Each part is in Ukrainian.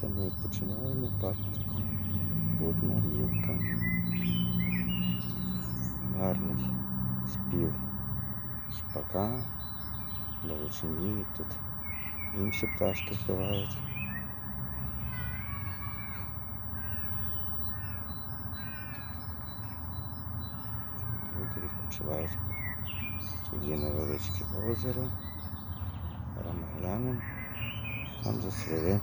Це ми починаємо парку Будна рівка. Гарний спів шпака, далечині тут інші пташки співають. Люди відпочивають. Тут є невеличке озеро. Зараз ми глянемо. Там засвіли.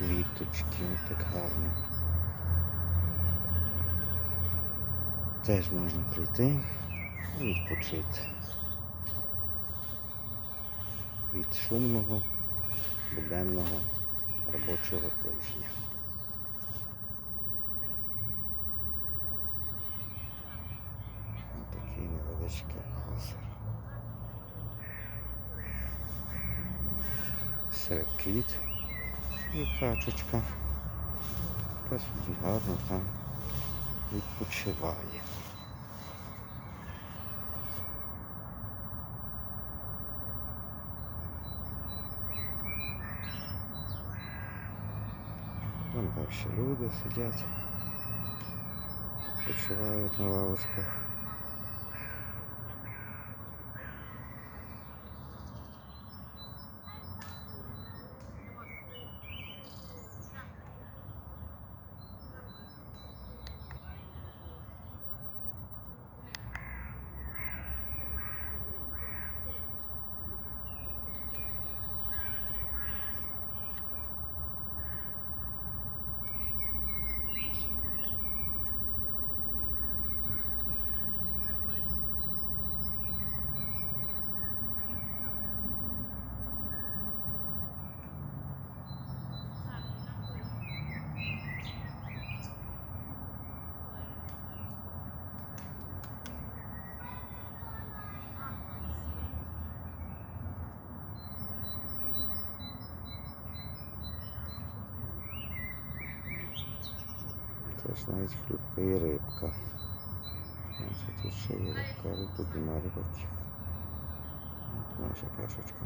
Квіточки, так гарно. Теж можна прийти і відпочити. Від шумного, буденного робочого тижня. Ось таке невеличке озеро. Серед квіт і качечка. Яка собі гарно там відпочиває. Там далі люди сидять, відпочивають на лавочках. Теж навіть хлюпка і рибка. Значить, тут ще є рибка, рибка нема рибаків. От наша кашечка.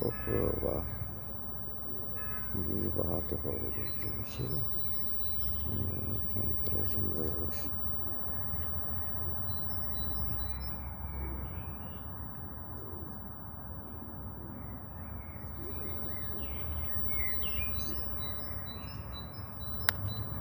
Поплила. Дуже багато голубів прилетіло. Там приземлились.